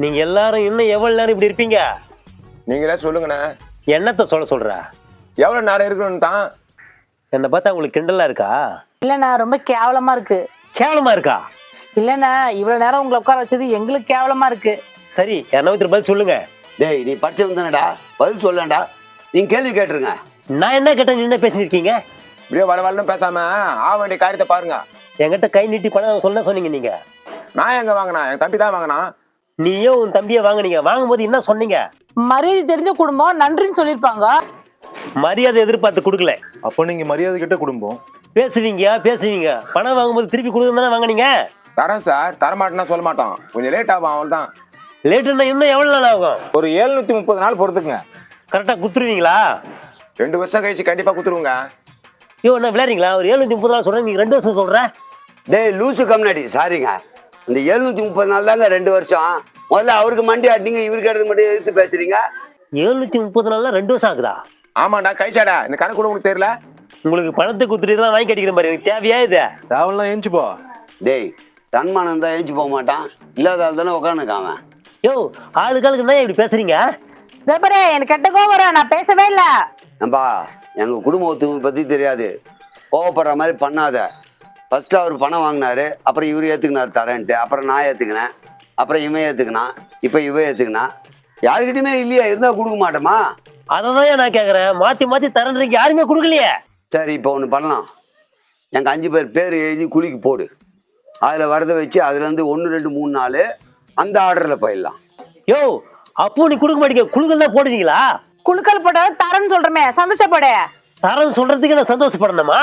நீங்க எல்லாரும் இன்னும் எவ்வளவு நேரம் இப்படி இருப்பீங்க? நீங்களே சொல்லுங்கண்ணே. என்னத்த சொல்ல சொல்ற? எவ்வளோ நேரம் இருக்கணும்னு தான். என்னை பார்த்தா உங்களுக்கு கிண்டலா இருக்கா? இல்லைண்ணா ரொம்ப கேவலமா இருக்கு. கேவலமா இருக்கா? இல்லைண்ணா இவ்வளவு நேரம் உங்களை உட்கார வச்சது எங்களுக்கு கேவலமா இருக்கு. சரி என்ன பதில் சொல்லுங்க. டேய் நீ படிச்சவன் தானடா? பதில் சொல்லண்டா நீங்க கேள்வி கேட்டுருங்க. நான் என்ன கேட்டேன் நீ என்ன பேசியிருக்கீங்க? இப்படியே வள வளன்னு பேசாம ஆக வேண்டிய காரியத்தை பாருங்க. என்கிட்ட கை நீட்டி பணம் சொன்ன சொன்னீங்க நீங்க. நான் எங்க வாங்கினா என் தம்பி தான் வாங்கினான். நீயும் உன் தம்பியை வாங்குனீங்க. வாங்கும்போது என்ன சொன்னீங்க? மரியாதை தெரிஞ்ச குடும்பம் நன்றின்னு சொல்லியிருப்பாங்க. மரியாதை எதிர்பார்த்து கொடுக்கல. அப்போ நீங்க மரியாதை கிட்ட குடும்பம். பேசுவீங்க பேசுவீங்க. பணம் வாங்கும்போது திருப்பி கொடுக்க தானே வாங்குனீங்க? தரேன் சார் தரமாட்டேன்னா சொல்ல மாட்டோம். கொஞ்சம் லேட் ஆகும் அவள் தான் லேட்டுன்னா இன்னும் எவ்வளவு நாள் ஆகும்? ஒரு எழுநூத்தி முப்பது நாள் பொறுத்துக்குங்க. கரெக்டா குத்துருவீங்களா? ரெண்டு வருஷம் கழிச்சு கண்டிப்பா குத்துருவோங்க. ஐயோ என்ன விளையாடுறீங்களா? ஒரு ஏழுநூத்தி முப்பது நாள் சொல்றேன் நீங்க ரெண்டு வருஷம் சொல்ற? டேய் லூசு கம்னாடி. சாரிங்க இந்த எழுநூத்தி முப்பது நாள் தாங்க ரெண்டு வருஷம். முதல்ல அவருக்கு மண்டி ஆட்டினீங்க இவருக்கு எடுத்து மட்டும் எடுத்து பேசுறீங்க? எழுநூத்தி முப்பது நாள்ல ரெண்டு வருஷம் ஆகுதா? ஆமாண்டா கைச்சாடா இந்த கணக்கு கூட உனக்கு தெரியல? உங்களுக்கு பணத்தை குத்துட்டு இதெல்லாம் வாங்கி கட்டிக்கிற மாதிரி எனக்கு தேவையா இது? தேவலாம் ஏஞ்சுப்பா டேய் தன்மானம் தான் ஏஞ்சி போக மாட்டான். இல்லாத ஆள் தானே உட்காந்துக்காமன் யோ ஆளுக்கு ஆளுக்கு என்ன இப்படி பேசுறீங்க? தர்பரே எனக்கு கெட்ட கோவம் வரும் நான் பேசவே இல்லை. நம்பா எங்க குடும்பத்தை பத்தி தெரியாது. கோவப்படுற மாதிரி பண்ணாத. ஃபர்ஸ்ட் அவர் பணம் வாங்கினாரு அப்புறம் இவர் ஏத்துக்கினார் தரேன்ட்டு அப்புறம் நான் ஏத்துக்கினேன் அப்புறம் இவன் ஏத்துக்கினான் இப்போ இவன் ஏத்துக்கினான். யாருக்கிட்டயுமே இல்லையா? இருந்தா கொடுக்க மாட்டோமா? அதை தான் நான் கேக்குறேன். மாத்தி மாத்தி தரன்றீங்க யாருமே கொடுக்கலையே? சரி இப்போ ஒன்று பண்ணலாம். எங்க அஞ்சு பேர் பேர் எழுதி குழிக்கு போடு. அதில் வரதை வச்சு அதுலேருந்து ஒன்று ரெண்டு மூணு நாள் அந்த ஆர்டரில் போயிடலாம். யோ அப்போ நீ கொடுக்க மாட்டீங்க குழுக்கள் தான் போடுவீங்களா? குழுக்கள் போட்டது தரேன்னு சொல்றமே சந்தோஷப்படு. தரம் சொல்றதுக்கு நான் சந்தோஷப்படணுமா?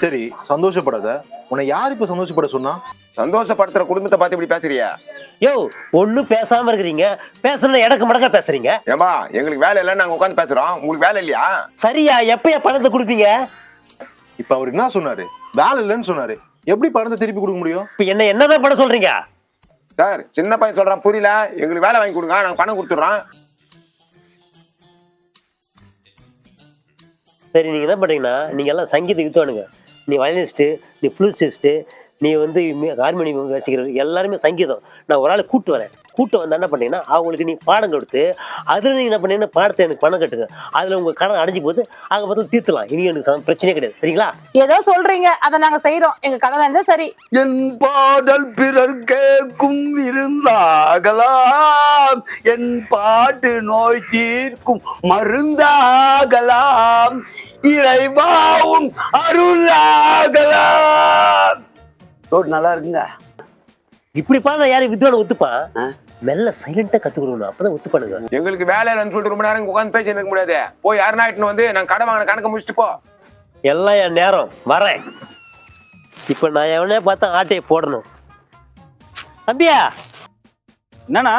சரி சந்தோஷப்படாத. உன்னை யார் இப்ப சந்தோஷப்பட சொன்னா? சந்தோஷப்படுத்துற குடும்பத்தை பார்த்து இப்படி பேசுறியா? யோ ஒண்ணும் பேசாம இருக்கிறீங்க. பேசணும் இடக்கு மடக்கா பேசுறீங்க. ஏம்பா எங்களுக்கு வேலை இல்லைன்னு நாங்க உட்காந்து பேசுறோம். உங்களுக்கு வேலை இல்லையா? சரியா எப்பயா பணத்தை கொடுப்பீங்க? இப்ப அவர் என்ன சொன்னாரு? வேலை இல்லைன்னு சொன்னாரு. எப்படி பணத்தை திருப்பி கொடுக்க முடியும்? இப்ப என்ன என்னதான் பண்ண சொல்றீங்க? சார் சின்ன பையன் சொல்றான் புரியல. எங்களுக்கு வேலை வாங்கி கொடுங்க நாங்க பணம் கொடுத்துட்றோம். சரி நீங்க என்ன பண்றீங்கன்னா நீங்க எல்லாம் சங்கீத யுத்தம்னுங்க நீ வயலினிஸ்ட்டு நீ ஃப்ளூசிஸ்ட்டு நீ வந்து ஹார்மோனியம் வாசிக்கிறது எல்லாருமே சங்கீதம். நான் ஒரு ஆளை கூட்டு வரேன். கூட்டு வந்தா என்ன பண்ணீங்கன்னா அவங்களுக்கு நீ பாடம் கொடுத்து அதில் நீங்க என்ன பண்ணீங்கன்னா பாடத்தை எனக்கு பணம் கட்டுங்க. அதில் உங்க கடன் அடைஞ்சு போது ஆக பார்த்து தீர்த்தலாம். இனி எனக்கு பிரச்சனையே கிடையாது. சரிங்களா? ஏதோ சொல்றீங்க. அதை நாங்க செய்யறோம் எங்க கடை இருந்தா சரி. என் பாடல் பிறர் கேட்கும் விருந்தாகலாம். என் பாட்டு நோய் தீர்க்கும் மருந்தாகலாம். இறைவாவும் அருளாகலாம். ரோட் நல்லா இருக்குங்க. இப்படி பாட யாரும் வித்வான ஒத்துப்பான் ஆ? மெல்ல சைலண்டா கத்து கொடுக்கணும் அப்பதான் ஒத்துப்பானுங்க. எங்களுக்கு வேலை இல்லைன்னு சொல்லிட்டு ரொம்ப நேரம் உட்காந்து பேசி இருக்க முடியாது. போய் யாருன்னா இட்டுன்னு வந்து நாங்க கடை வாங்கின கணக்கு முடிச்சுட்டு போ. எல்லாம் என் நேரம் வரேன். இப்ப நான் எவனே பார்த்தா ஆட்டையை போடணும். தம்பியா? என்னண்ணா?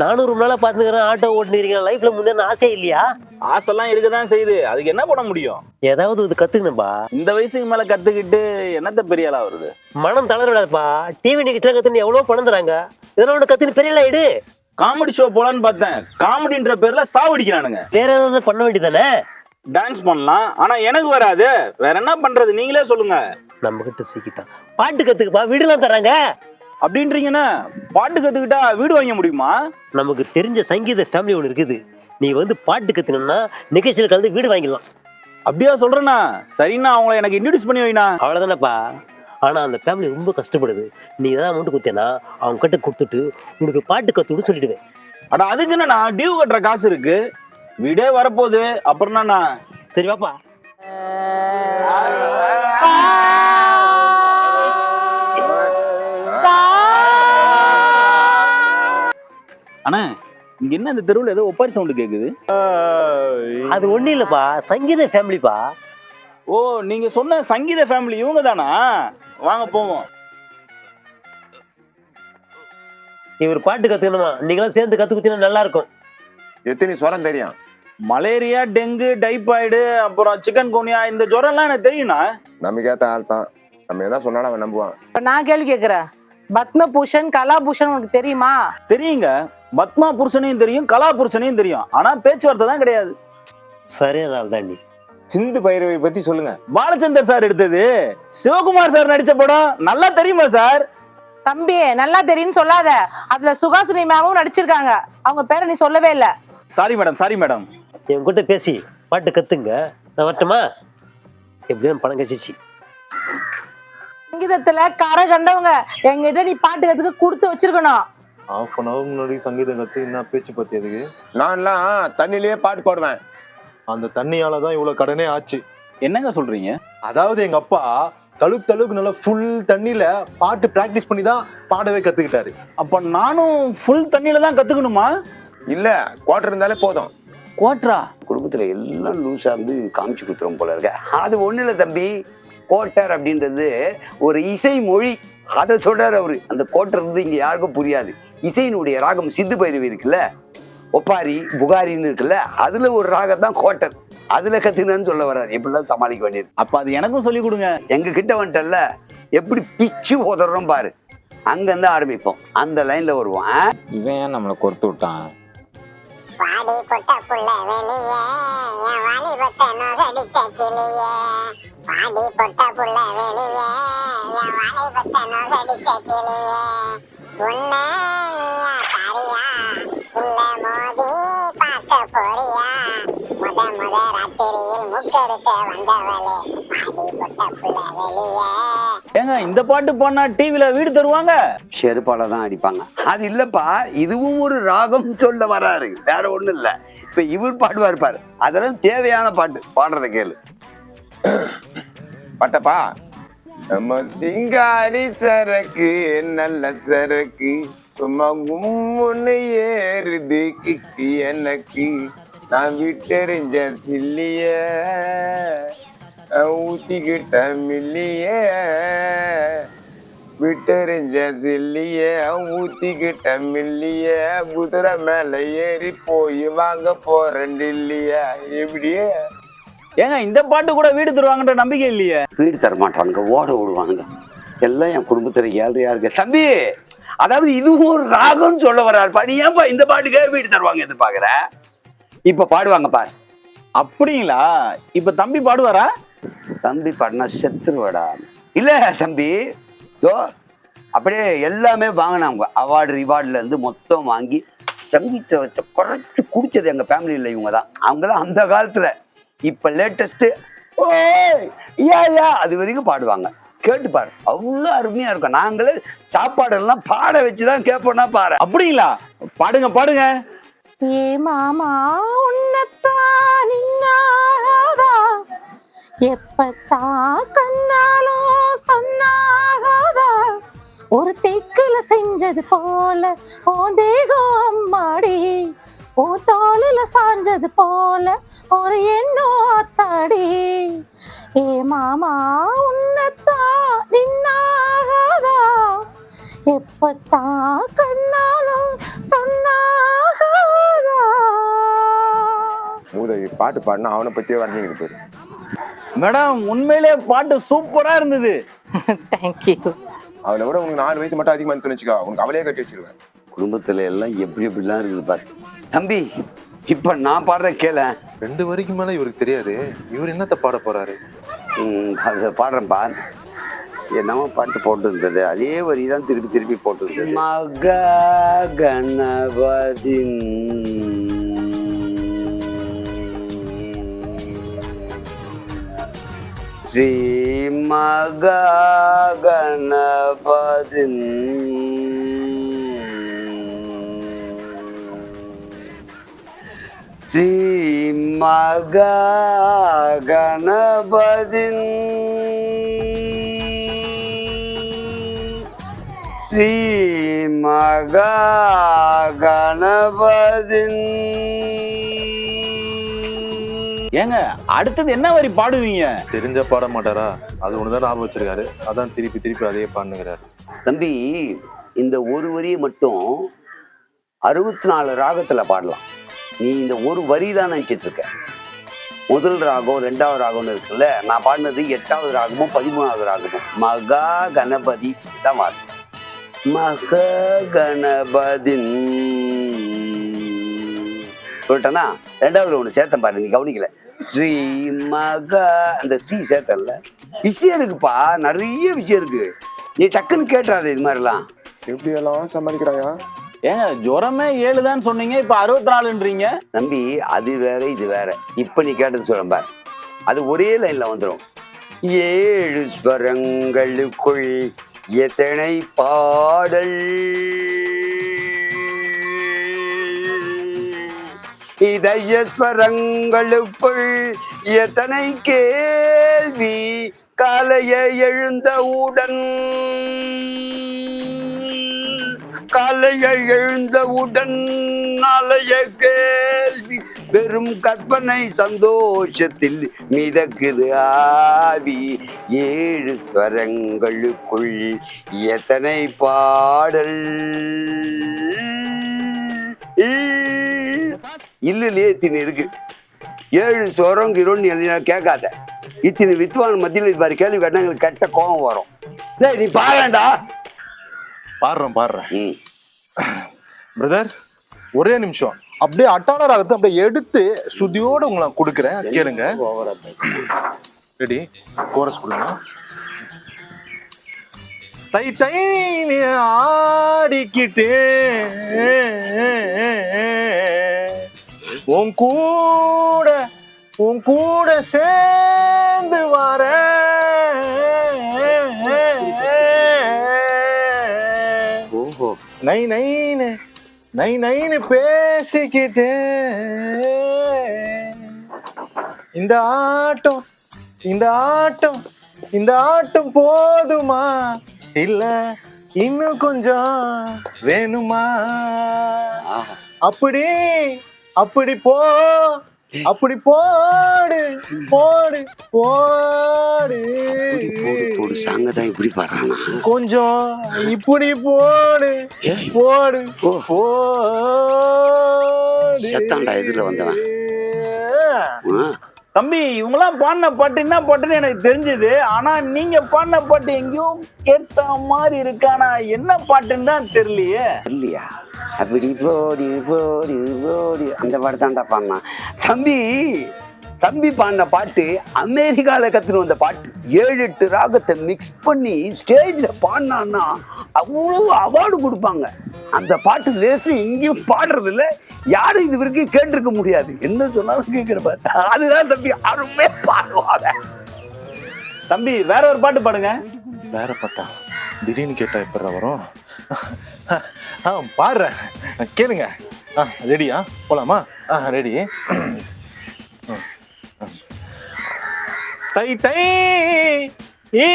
நானூறு நாளா பாத்துக்கிறேன் ஆட்டோ ஓட்டுனீங்க லைஃப்ல முன்னேற ஆசையே இல்லையா? ஆசைலாம் இருக்கதான் செய்யுது. அதுக்கு என்ன பண்ண முடியும்? ஏதாவது இது கத்துக்கணும்பா. இந்த வயசுக்கு மேல கத்துக்கிட்டு என்னத்த பெரிய ஆளா வருது? மனம் தளர விடாதுப்பா டிவி நிகழ்ச்சியில கத்துன்னு எவ்வளவு பணம் தராங்க இதெல்லாம் ஒன்று கத்துன்னு பெரிய ஆளா இடு காமெடி ஷோ போலான்னு பார்த்தேன். காமெடின்ற பேர்ல சாவடிக்கிறானுங்க. வேற ஏதாவது பண்ண வேண்டியதானே டான்ஸ் பண்ணலாம். ஆனா எனக்கு வராது. வேற என்ன பண்றது? நீங்களே சொல்லுங்க. நம்ம கிட்ட சிக்கிட்டான் பாட்டு கத்துக்குப்பா. வீடுலாம் தராங்க அப்படின்றீங்கன்னா பாட்டு கத்துக்கிட்டா வீடு வாங்க முடியுமா? நமக்கு தெரிஞ்ச சங்கீத ஃபேமிலி ஒன்று இருக்குது. நீ வந்து பாட்டு கத்துக்கணும்னா நிகழ்ச்சியில் கலந்து வீடு வாங்கிடலாம். அப்படியா சொல்றேண்ணா. சரிண்ணா அவங்கள எனக்கு இன்ட்ரடியூஸ் பண்ணி வைண்ணா. அவ்வளோதானப்பா ஆனால் அந்த ஃபேமிலி ரொம்ப கஷ்டப்படுது. நீ ஏதாவது அமௌண்ட் கொடுத்தேன்னா அவங்க கிட்ட கொடுத்துட்டு உனக்கு பாட்டு கற்றுன்னு சொல்லிடுவேன். அட அதுக்கு என்னண்ணா? டியூ கட்டுற காசு இருக்கு. வீடே வரப்போகுது. அப்புறம் என்னண்ணா சரி வாப்பா. அண்ணா இங்க என்ன இந்த தெருவில் ஏதோ ஒப்பாரி சவுண்டு கேக்குது? அது ஒன்றும் இல்லைப்பா சங்கீத ஃபேமிலிப்பா ஓ நீங்க சொன்ன சங்கீத ஃபேமிலி இவங்க தானா வாங்க போவோம். இவர் பாட்டு கற்றுக்கணுமா நீங்களாம் சேர்ந்து கற்று குத்தினா நல்லா இருக்கும் எத்தனை சொரம் தெரியும்? மலேரியா டெங்கு டைபாய்டு அப்புறம் சிக்கன் கோனியா இந்த ஜுரம்லாம் எனக்கு தெரியும்ண்ணா. நமக்கு ஏத்த ஆள் தான் நம்ம என்ன சொன்னாலும் அவன் நம்புவான். இப்ப நான் கேள்வி கேக்குறேன். பத்மபூஷன் கலாபூஷன் உனக்கு தெரியுமா? தெரியுங்க. பத்மா புருஷனையும் தெரியும் கலா புருஷனையும் தெரியும். ஆனா பேச்சுவார்த்தை தான் கிடையாது. சரியான நீ சிந்து பைரவி பத்தி சொல்லுங்க. பாலச்சந்தர் சார் எடுத்தது. சிவகுமார் சார் நடிச்ச படம் நல்லா தெரியுமா சார்? தம்பி நல்லா தெரியும்னு சொல்லாத. அதுல சுகாசினி மேமும் நடிச்சிருக்காங்க. அவங்க பேரை நீ சொல்லவே இல்ல. சாரி மேடம் சாரி மேடம் என்கிட்ட பேசி பாட்டு கத்துங்க. நான் வரட்டுமா? எப்படியும் பணம் கழிச்சிச்சு சங்கீதத்துல கரை கண்டவங்க. எங்கிட்ட நீ பாட்டு கத்துக்க கொடுத்து வச்சிருக்கணும். ஹாஃப் அன் ஹவர் முன்னாடி சங்கீதம் கத்து என்ன பேச்சு பத்தி அதுக்கு? நான்லாம் தண்ணிலேயே பாட்டு பாடுவேன். அந்த தண்ணியால தான் இவ்வளவு கடனே ஆச்சு. என்னங்க சொல்றீங்க? அதாவது எங்க அப்பா கழுக்கு தழுக்கு நல்லா ஃபுல் தண்ணியில பாட்டு பிராக்டிஸ் பண்ணி தான் பாடவே கத்துக்கிட்டாரு. அப்ப நானும் ஃபுல் தண்ணியில தான் கத்துக்கணுமா? இல்ல குவார்டர் இருந்தாலே போதும். குவாட்ரா குடும்பத்துல எல்லாம் லூஸா இருந்து காமிச்சு குத்துறோம் போல இருக்க. அது ஒண்ணு இல்ல தம்பி. கோட்டர் அப்படின்றது ஒரு இசை மொழி அதை சொல்றாரு அவரு. அந்த கோட்டர் வந்து இங்க யாருக்கும் புரியாது. இசையினுடைய ராகம் சித்து பைரவி இருக்குல்ல ஒப்பாரி புகாரின்னு இருக்குல்ல அதுல ஒரு ராகம் தான் கோட்டர். அதுல கத்துக்கணும்னு சொல்ல வர்றாரு. எப்படிலாம் சமாளிக்க வேண்டியது? அப்ப அது எனக்கும் சொல்லி கொடுங்க. எங்க கிட்ட வந்துட்டல்ல எப்படி பிச்சு உதறோம் பாரு. அங்கிருந்து ஆரம்பிப்போம். அந்த லைன்ல வருவோம் ஆ? இவன் ஏன் நம்மளை கொடுத்து விட்டான்? வாடி பொட்ட புள்ள வெளிய என் வாலிபத்தை நோகடிச்ச கிளிய. வாடி பொட்ட புள்ள வெளிய என் வாலிபத்தை நோகடிச்ச கிளிய உன்ன நீயா தாரியா இல்ல மோதி பார்க்க போறியா? முத முத ராத்திரியில் முக்கெடுக்க வந்தவளே வாடி பொட்ட புள்ள வெளிய. ஏங்க இந்த பாட்டு பாடினா டிவில வீடு தருவாங்க? செருப்பால தான் அடிப்பாங்க. அது இல்லப்பா இதுவும் ஒரு ராகம் சொல்ல வராரு. வேற ஒண்ணும் இல்ல. இப்ப இவர் பாடுவார் பாரு. அதெல்லாம் தேவையான பாட்டு. பாடுறத கேளு. பட்டப்பா? நம்ம சிங்காரி சரக்கு நல்ல சரக்கு. சும்மா கும்முன்னு ஏறுது கிக்கு எனக்கு. நான் விட்டெறிஞ்ச சில்லிய ஊத்திக்கிட்ட மில்லிய. விட்டெறிஞ்ச சில்லிய ஊத்திக்கிட்ட மில்லிய. குதிரை மேல ஏறி போய் வாங்க போறேன் இல்லையா எப்படியே? ஏங்க இந்த பாட்டு கூட வீடு தருவாங்கன்ற நம்பிக்கை இல்லையே? வீடு தர மாட்டானுங்க ஓட விடுவானுங்க. எல்லாம் என் குடும்பத்துல ஏழ்றையா இருக்கு. தம்பி அதாவது இதுவும் ஒரு ராகம்னு சொல்ல வர்றாருப்பா நீ ஏன்பா இந்த பாட்டுக்கே வீடு தருவாங்க எதிர்பார்க்கற? இப்ப பாடுவாங்க பாரு. அப்படிங்களா? இப்ப தம்பி பாடுவாரா? தம்பி பாடினா செத்துருவடா. இல்ல தம்பி யோ அப்படியே எல்லாமே வாங்கினாங்க. அவார்டு ரிவார்டுல இருந்து மொத்தம் வாங்கி சங்கீத வச்ச குறைச்சு குடிச்சது எங்க ஃபேமிலியில் இவங்க தான் அவங்களாம் அந்த காலத்துல. இப்ப லேட்டஸ்ட் யா யா அது வரைக்கும் பாடுவாங்க. கேட்டு பாரு அவ்வளோ அருமையா இருக்கும். நாங்களே சாப்பாடெல்லாம் பாட வச்சுதான் கேட்போம்னா பாரு. அப்படிங்களா? பாடுங்க பாடுங்க. ஏ மாமா உன்னத்தான் நின்னாகாதா எப்பத்தான் கண்ணாலும் சொன்னாகாதா ஒரு தெக்குல செஞ்சது போல ஓ தேகம் அம்மாடி. ஓ தோளில சாஞ்சது போல ஒரு எண்ணம் அத்தாடி. ஏ மாமா உன்னத்தான் நின்னாகாதா எப்பத்தான் கண்ணாலும் சொன்னாகாதா? மூதவி பாட்டு பாடினா அவனை பத்தியே வரைஞ்சிக்கிட்டு போயிரு மேடம் உண்மையிலே பாட்டு சூப்பரா இருந்தது. தேங்க்யூ அவளை விட உனக்கு நாலு வயசு மட்டும் அதிகமா இருந்து வச்சுக்கோ. உனக்கு அவளே கட்டி வச்சிருவேன். குடும்பத்துல எல்லாம் எப்படி எப்படிலாம் இருக்குது பாரு. தம்பி இப்ப நான் பாடுற கேள. ரெண்டு வரைக்கும் மேல இவருக்கு தெரியாது. இவர் என்னத்த பாட போறாரு? அதை பாடுறேன்ப்பா என்னமோ பாட்டு போட்டு இருந்தது அதே வரி தான் திருப்பி திருப்பி போட்டு இருந்தது மக கணபதின் ஸ்ரீ மக கணபதின் ஸ்ரீ மக கணபதின் ஸ்ரீ மக கணபதின் ஏங்க அடுத்தது என்ன வரி பாடுவீங்க? தெரிஞ்ச பாட மாட்டாரா? அது ஒண்ணுதான் ஞாபகம் வச்சிருக்காரு. அதான் திருப்பி திருப்பி அதையே பாடுங்கிறாரு தம்பி இந்த ஒரு வரியை மட்டும் அறுபத்தி நாலு ராகத்துல பாடலாம். நீ இந்த ஒரு வரி தான் நினச்சிட்டு இருக்க. முதல் ராகம் ரெண்டாவது ராகம்னு இருக்குல்ல நான் பாடினது எட்டாவது ராகமும் பதிமூணாவது ராகமும். மகா கணபதி தான் பாடு மக கணபதின் சொல்லிட்டேனா? ரெண்டாவது ஒன்று சேர்த்தேன் பாரு நீ கவனிக்கல. ஸ்ரீ மகா அந்த ஸ்ரீ சேர்த்தன்ல. விஷயம் இருக்குப்பா நிறைய விஷயம் இருக்கு. நீ டக்குன்னு கேட்டுறாரு இது மாதிரிலாம். எப்படி எல்லாம் சமாளிக்கிறாயா? ஏங்க ஜுரமே ஏழு தான் சொன்னீங்க இப்போ அறுபத்தி நாலுன்றீங்க தம்பி அது வேற இது வேற. இப்போ நீ கேட்டது சொல்றேன் பார். அது ஒரே லைன்ல வந்துடும் ஏழு ஸ்வரங்களுக்குள் எத்தனை பாடல்? இதய ஸ்வரங்களுக்குள் எத்தனை கேள்வி? காலைய எழுந்தவுடன் காலைய எழுந்தவுடன் அலைய கேள்வி பெரும் கற்பனை சந்தோஷத்தில் மிதக்குது ஆவி. ஏழு ஸ்வரங்களுக்குள் எத்தனை பாடல்? இல்லையே இத்தினி இருக்கு. ஏழு ஸ்வரம் கிரோன்னு கேட்காத. இத்தினி வித்வான் மத்தியில் இது மாதிரி கேள்வி கேட்டா எங்களுக்கு கெட்ட கோபம் வரும். டேய் நீ பாருடா பாடுறேன் பாடுறேன். பிரதர் ஒரே நிமிஷம். அப்படியே அட்டான ராகத்தை அப்படியே எடுத்து சுதியோட உங்களை கொடுக்குறேன். கேளுங்க. ரெடி கோரஸ் கொடுங்க. தை தை ஆடிக்கிட்டு. உன் கூட உன் கூட சேர்ந்து வரேன். நை நைன்னு நை நைன்னு பேசிக்கிட்டு இந்த ஆட்டம் இந்த ஆட்டம் இந்த ஆட்டம் போதுமா? இல்ல இன்னும் கொஞ்சம் வேணுமா? அப்படி அப்படி போ அப்படி போடு போடு போடு. போடு சாங்க தான் இப்படி பாடுறானா? கொஞ்சம் இப்படி போடு. போடு. போடு. செத்தான்டா எதிரில வந்தவன். தம்பி இவங்கெல்லாம் பாடின பாட்டு என்ன பாட்டுன்னு எனக்கு தெரிஞ்சது. ஆனா நீங்க பாடின பாட்டு எங்கேயோ கேட்ட மாதிரி இருக்கானா? என்ன பாட்டுன்னு தான் தெரியலையே. இல்லையா அப்படி போடி போடி போடி. அந்த பாட்டு தான்டா பாடினான். தம்பி தம்பி பாடின பாட்டு அமெரிக்கால கத்துன்னு வந்த பாட்டு. ஏழு எட்டு ராகத்தை மிக்ஸ் பண்ணி ஸ்டேஜில் பாடினான்னா அவ்வளோ அவார்டு கொடுப்பாங்க. அந்த பாட்டு லேசு எங்கேயும் பாடுறது இல்ல யாரும் இது வரைக்கும் கேட்டிருக்க முடியாது. என்ன சொன்னாலும் கேட்கிற பாட்டு. அதுதான் தம்பி யாருமே பாடுவாங்க தம்பி வேற ஒரு பாட்டு பாடுங்க. வேற பட்டா? திடீர்னு கேட்டா எப்படா வரும்? ஆ பாடுறேன். கேளுங்க. ஆ ரெடியா போலாமா? ஆ ரெடி தை தை ஈ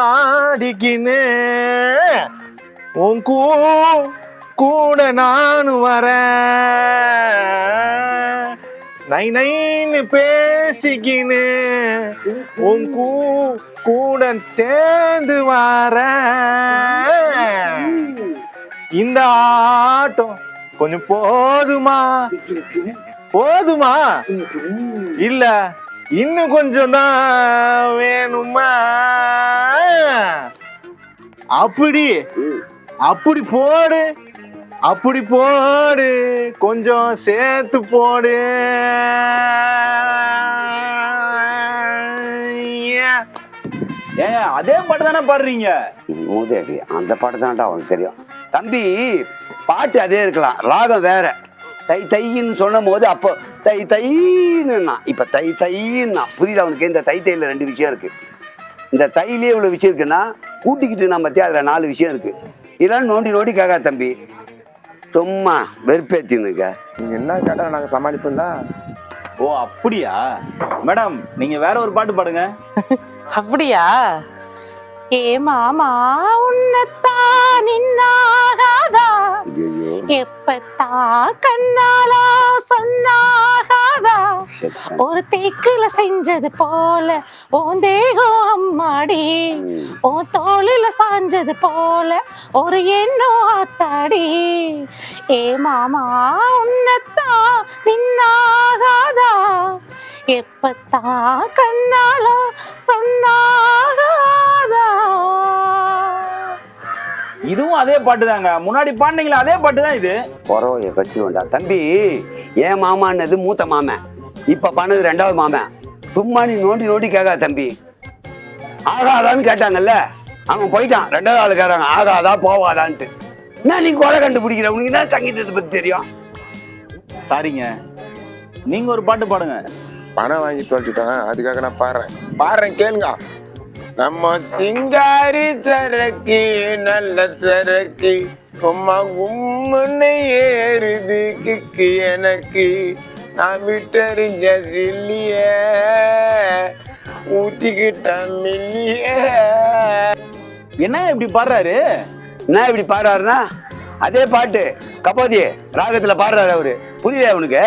ஆடிக்கின்னு உன் கூ கூட நானும் வர நை நைன்னு பேசிக்கின்னு உன் கூ கூட சேர்ந்து வர இந்த ஆட்டம் கொஞ்சம் போதுமா போதுமா? இல்ல இன்னும் கொஞ்சம் தான் வேணுமா? அப்படி அப்படி போடு அப்படி போடு கொஞ்சம் சேர்த்து போடு. ஏங்க அதே பாட்டு தானே பாடுறீங்க? மூதேவி அந்த பாட்டு தான்டா அவனுக்கு தெரியும். தம்பி பாட்டு அதே இருக்கலாம் ராகம் வேற. தை தைன்னு சொன்னும் போது அப்போ தை தைன்னா இப்ப தை தைன்னா புரியுது அவனுக்கு இந்த தை தையில ரெண்டு விஷயம் இருக்கு. இந்த தையிலே இவ்வளவு விஷயம் இருக்குன்னா கூட்டிக்கிட்டு நம்ம பத்தியா அதுல நாலு விஷயம் இருக்கு. இதெல்லாம் நோண்டி நோண்டி கேட்கா தம்பி. சும்மா வெறுப்பேத்தின்னு இருக்க. நீங்க என்ன கேட்டா நாங்க சமாளிப்போம்ல ஓ அப்படியா? மேடம் நீங்க வேற ஒரு பாட்டு பாடுங்க. அப்படியா? ஏ மாமா உன்னத்தான் எப்பத்தா கண்ணாலா சொன்னாகாதா. ஒரு தேக்குல செஞ்சது போல உன் தேகம் அம்மாடி. உன் தோளில சாஞ்சது போல ஒரு எண்ணம் ஆத்தாடி. ஏ மாமா உன்னத்தான் நின்னாகாதா? எப்பத்தான் கண்ணால சொன்னாகாதா? இதுவும் அதே பாட்டு தாங்க முன்னாடி பாடினீங்களா அதே பாட்டு தான் இது குறவைய கட்சிடுவேன்டா தம்பி ஏன் மாமான்னது மூத்த மாமன். இப்ப பண்ணது ரெண்டாவது மாமன். சும்மா நீ நோண்டி நோண்டி கேட்கா தம்பி. ஆகாதான்னு கேட்டாங்கல்ல? அவன் போயிட்டான். ரெண்டாவது ஆளுக்காரங்க ஆகாதா போவாதான்ட்டு. என்ன நீ கொலை கண்டுபிடிக்கிற? உனக்கு என்ன சங்கீதத்தை பத்தி தெரியும்? சாரிங்க நீங்க ஒரு பாட்டு பாடுங்க. பணம் வாங்கி தொலைச்சிட்டாங்க அதுக்காக நான் பாடுறேன். பாடுறேன் கேளுங்க. நம்ம சிங்காரி சரக்கு நல்ல சரக்கு. சும்மா உம்முன்னு ஏறுது கிக்கு எனக்கு. நான் விட்டறிஞ்ச சில்லிய ஊத்திக்கிட்ட மில்லிய. என்ன இப்படி பாடுறாரு? என்ன இப்படி பாடுறாருன்னா அதே பாட்டு கபோதி ராகத்துல பாடுறாரு அவரு. புரியல அவனுக்கு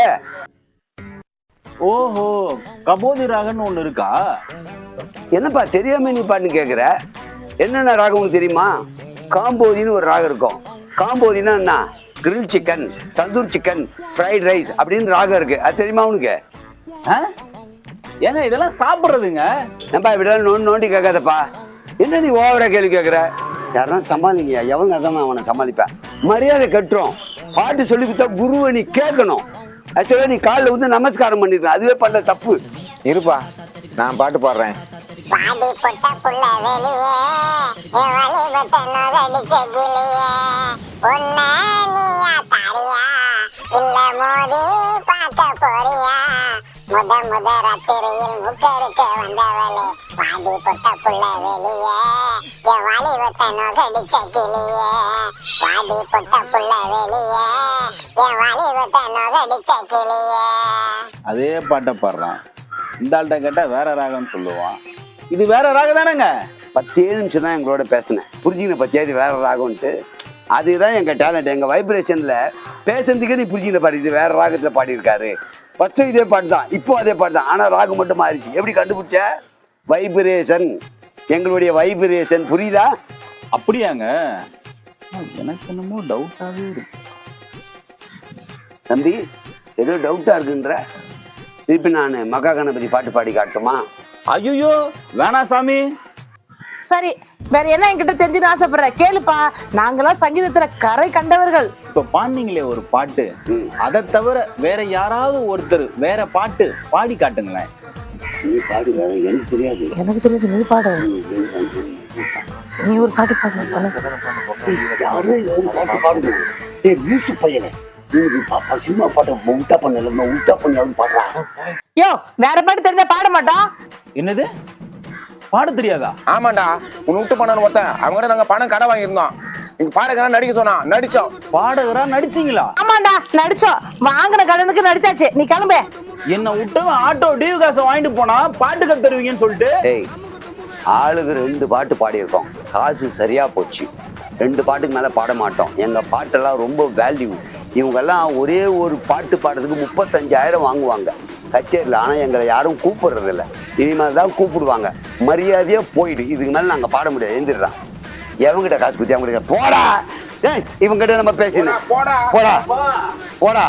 ஓஹோ கபோதி ராகன்னு ஒண்ணு இருக்கா? என்னப்பா தெரியாம நீ பாட்டு கேக்குற? என்னென்ன ராகம் உனக்கு தெரியுமா? காம்போதின்னு ஒரு ராகம் இருக்கும். காம்போதினா என்ன? Grill chicken tandoor chicken fried rice அப்படின்னு ராகம் இருக்கு. அது தெரியுமா உனக்கு? ஆ? ஏங்க இதெல்லாம் சாப்பிடுறதுங்க? ஏன்பா இப்படிலாம் நோண்டி நோண்டி கேட்காதப்பா? என்ன நீ ஓவரா கேள்வி கேட்குற? யாரா சமாளிங்க எவ்வளோ நேரம் நான் அவனை சமாளிப்பேன். மரியாதை கட்டுறோம். பாட்டு சொல்லி கொடுத்தா குருவை நீ கேட்கணும். ஆக்சுவலாக நீ காலில் வந்து நமஸ்காரம் பண்ணிருக்க அதுவே பண்ண தப்பு. இருப்பா நான் பாட்டு பாடுறேன். பாடி போட்ட புள்ள வெளியே என் வலிபத்த நோகடிச்ச கிளியே உன்ன நீயா தாரியா? இல்ல மோதி பார்க்க போறியா? முத முத ராத்திரியில் முக்கருக்க வந்தவளே. வாடி புட்ட புள்ள வெளியே. என் வலிபத்த நோகடிச்ச கிளியே. வாடி புட்ட புள்ள வெளியே. என் வலிபத்த நோகடிச்ச கிளியே. அதே பாட்டை பாடுறான். இந்த ஆள்கிட்ட கேட்டால் வேற ராகம்னு சொல்லுவான். இது வேற ராகம் தானேங்க? பத்தே நிமிஷம் தான் எங்களோட பேசினேன். புரிஞ்சுக்கின பத்தியாவது வேற ராகம்ன்ட்டு. அதுதான் எங்கள் டேலண்ட் எங்கள் வைப்ரேஷனில் பேசுறதுக்கே நீ புரிஞ்சுக்கின பாரு இது வேற ராகத்தில் பாடியிருக்காரு. ஃபர்ஸ்ட் இதே பாட்டு தான் இப்போ அதே பாட்டு தான் ஆனா ராகம் மட்டும் மாறிச்சு எப்படி கண்டுபிடிச்ச? வைப்ரேஷன் எங்களுடைய வைப்ரேஷன் புரியுதா? அப்படியாங்க. எனக்கு என்னமோ டவுட்டாவே இருக்கு. தம்பி ஏதோ டவுட்டா இருக்குன்ற. திருப்பி நான் மகா கணபதி பாட்டு பாடி காட்டுமா ஐயோ வேணாம் சாமி. சரி வேற என்ன என்கிட்ட தெரிஞ்சுன்னு ஆசைப்படுற? கேளுப்பா. நாங்கெல்லாம் சங்கீதத்துல கரை கண்டவர்கள். இப்ப பாடினீங்களே ஒரு பாட்டு. அதை தவிர வேற யாராவது ஒருத்தர் வேற பாட்டு பாடி காட்டுங்களேன். நீ பாடு வேற எனக்கு தெரியாது. எனக்கு தெரியாது நீ பாடு. நீ ஒரு பாட்டு பாடு. யாரும் ஒரு பாட்டு பாடுது. டேய் லூசு பாப்பா சினிமா பாட்டை உல்டா பண்ணல உல்டா பண்ணியாவது பாடுறா? யோ வேற பாட்டு தெரிஞ்சா பாட மாட்டோம். என்னது? பாட தெரியாதா? ஆமாண்டா. உன்னை விட்டு பண்ணணும் ஒருத்தன். அவங்க நாங்க பணம் கடை வாங்கியிருந்தோம். இங்க பாடகரா நடிக்க சொன்னான் நடிச்சோம். பாடகரா நடிச்சீங்களா? ஆமாண்டா நடிச்சோம். வாங்கின கடனுக்கு நடிச்சாச்சு. நீ கிளம்பு. என்ன விட்டவன் ஆட்டோ டிவி காசை வாங்கிட்டு போனா பாட்டு கத்துருவீங்கன்னு சொல்லிட்டு. டேய் ஆளுக்கு ரெண்டு பாட்டு பாடியிருக்கோம். காசு சரியா போச்சு. ரெண்டு பாட்டுக்கு மேல பாட மாட்டோம். எங்க பாட்டெல்லாம் ரொம்ப வேல்யூ இவங்கெல்லாம் ஒரே ஒரு பாட்டு பாடுறதுக்கு முப்பத்தஞ்சாயிரம் வாங்குவாங்க. கச்சேரியில் ஆனால் எங்களை யாரும் கூப்பிடுறது இல்ல இனிமேல் தான் கூப்பிடுவாங்க. மரியாதையா போயிடு. இதுக்கு மேலே நாங்கள் பாட முடியாது. எழுந்திடுறான் எவங்கிட்ட காசு குத்தி அவங்ககிட்ட போடா. இவங்கிட்ட நம்ம பேசினேன் போடா. போடா. போடா.